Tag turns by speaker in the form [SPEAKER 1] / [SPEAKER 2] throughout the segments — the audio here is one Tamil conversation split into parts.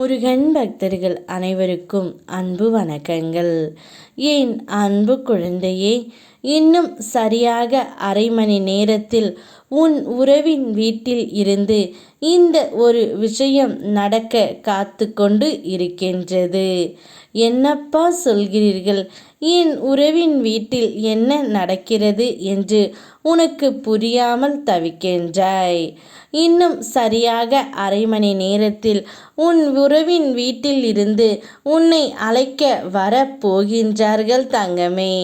[SPEAKER 1] முருகன் பக்தர்கள் அனைவருக்கும் அன்பு வணக்கங்கள். ஏன் அன்பு குழந்தையே இன்னும் சரியாக அரை மணி நேரத்தில் உன் உறவின் வீட்டில் இருந்து இந்த ஒரு விஷயம் நடக்க காத்து கொண்டு இருக்கின்றது. என்னப்பா சொல்கிறீர்கள்? என் உறவின் வீட்டில் என்ன நடக்கிறது என்று உனக்கு புரியாமல் தவிக்கின்றாய். இன்னும் சரியாக அரை மணி நேரத்தில் உன் உறவின் வீட்டில் இருந்து உன்னை அழைக்க வரப்போகின்றார்கள் தங்கமே.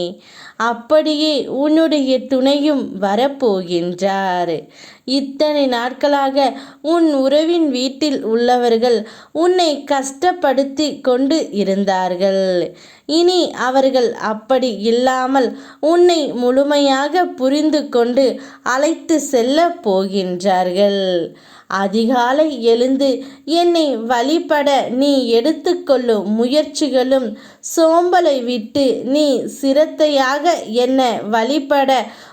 [SPEAKER 1] அப்படியே உன்னுடைய துணையும் வரப்போகின்றார். இத்தனை நாட்களாக உன் உறவின் வீட்டில் உள்ளவர்கள் உன்னை கஷ்டப்படுத்தி கொண்டு இருந்தார்கள். இனி அவர்கள் அப்படி இல்லாமல் உன்னை முழுமையாக புரிந்து கொண்டு அழைத்து செல்ல போகின்றார்கள். அதிகாலை எழுந்து என்னை வழிபட நீ எடுத்துக்கொள்ளும் முயற்சிகளும் சோம்பலை விட்டு நீ சிரத்தையாக என்னை வழிபட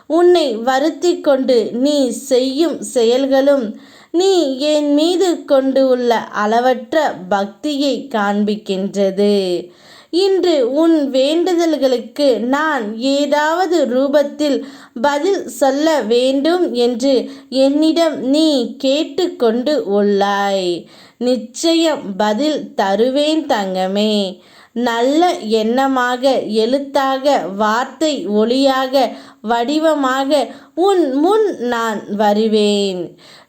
[SPEAKER 1] உன்னை வருத்தி கொண்டு நீ செய்யும் செயல்களும் நீ என் மீது கொண்டு உள்ள அளவற்ற பக்தியை காண்பிக்கின்றது. இன்று உன் வேண்டுதல்களுக்கு நான் ஏதாவது ரூபத்தில் பதில் சொல்ல வேண்டும் என்று என்னிடம் நீ கேட்டுக்கொண்டு உள்ளாய். நிச்சயம் பதில் தருவேன் தங்கமே. நல்ல எண்ணமாக எழுத்தாக வார்த்தை ஒளியாக வடிவமாக உன் முன் நான் வருவேன்.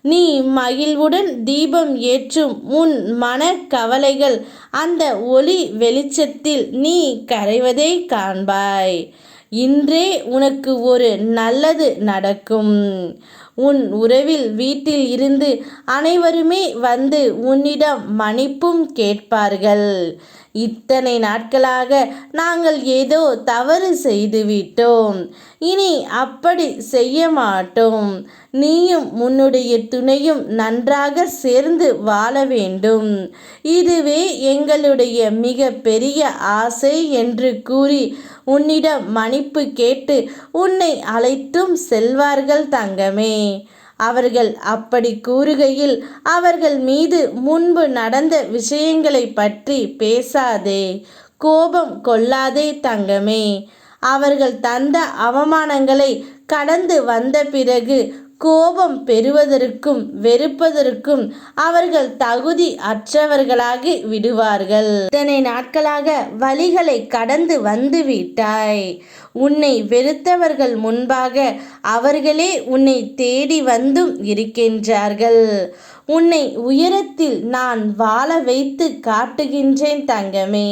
[SPEAKER 1] நீ மகிழ்வுடன் தீபம் ஏற்றும் உன் மன கவலைகள் அந்த ஒளி வெளிச்சத்தில் நீ கரைவதை காண்பாய். இன்றே உனக்கு ஒரு நல்லது நடக்கும். உன் உறவில் வீட்டில் இருந்து அனைவருமே வந்து உன்னிடம் மன்னிப்பும் கேட்பார்கள். இத்தனை நாட்களாக நாங்கள் ஏதோ தவறு செய்துவிட்டோம். இனி அப்படி செய்ய மாட்டோம். நீயும் உன்னுடைய துணையும் நன்றாக சேர்ந்து வாழ வேண்டும். இதுவே எங்களுடைய மிக பெரிய ஆசை என்று கூறி உன்னிடம் மன்னிப்பு கேட்டு உன்னை அழைத்தும் செல்வார்கள் தங்கமே. அவர்கள் அப்படி கூறுகையில் அவர்கள் மீது முன்பு நடந்த விஷயங்களை பற்றி பேசாதே கோபம் கொள்ளாதே தங்கமே. அவர்கள் தந்த அவமானங்களை கடந்து வந்த பிறகு கோபம் பெறுவதற்கும் வெறுப்பதற்கும் அவர்கள் தகுதி அற்றவர்களாகி விடுவார்கள். இத்தனை நாட்களாக வழிகளை கடந்து வந்து விட்டாய். உன்னை வெறுத்தவர்கள் முன்பாக அவர்களே உன்னை தேடி வந்தும் இருக்கின்றார்கள். உன்னை உயரத்தில் நான் வாழ வைத்து காட்டுகின்றேன் தங்கமே.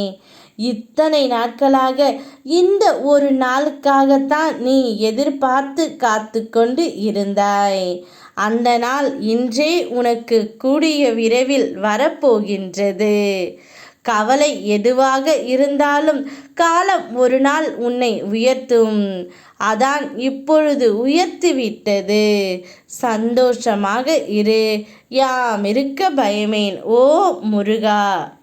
[SPEAKER 1] இத்தனை நாட்களாக இந்த ஒரு நாளுக்காகத்தான் நீ எதிர்பார்த்து காத்து கொண்டு இருந்தாய். அந்த நாள் இன்றே உனக்கு கூடிய விரைவில் வரப்போகின்றது. கவலை எதுவாக இருந்தாலும் காலம் ஒரு நாள் உன்னை உயர்த்தும். அதான் இப்பொழுது உயர்த்திவிட்டது சந்தோஷமாக இரு. யாம் இருக்க பயமேன் ஓ முருகா.